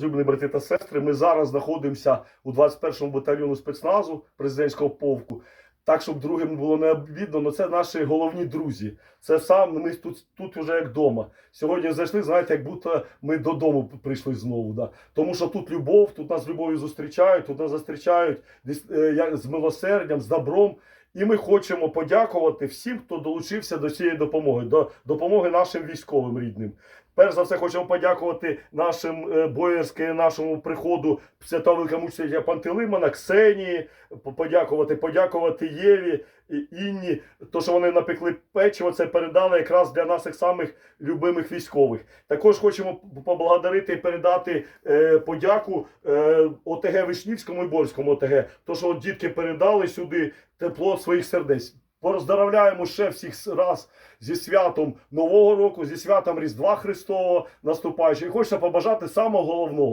Зюблені брати та сестри, ми зараз знаходимося у 21-му батальйону спецназу президентського полку. Так, щоб другим було не обідно, але це наші головні друзі. Це сам ми тут, тут вже як вдома. Сьогодні зайшли, знаєте, як будто ми додому прийшли знову. Да? Тому що тут любов, тут нас любов'ю зустрічають, тут нас зустрічають е, з милосердям, з добром. І ми хочемо подякувати всім, хто долучився до цієї допомоги, до допомоги нашим військовим рідним. Перш за все, хочемо подякувати нашим е, боярське, нашому приходу святого великомучителя Пантелеймона, Ксенії, подякувати, подякувати Єві Інні, то що вони напекли печиво, це передали якраз для наших самих любимих військових. Також хочемо поблагодарити і передати е, подяку е, ОТГ Вишнівському і Борському ОТГ, то що дітки передали сюди тепло своїх сердець. Поздравляємо ще всіх раз зі святом Нового року, зі святом Різдва Христового наступаючого. І хочеться побажати самого головного.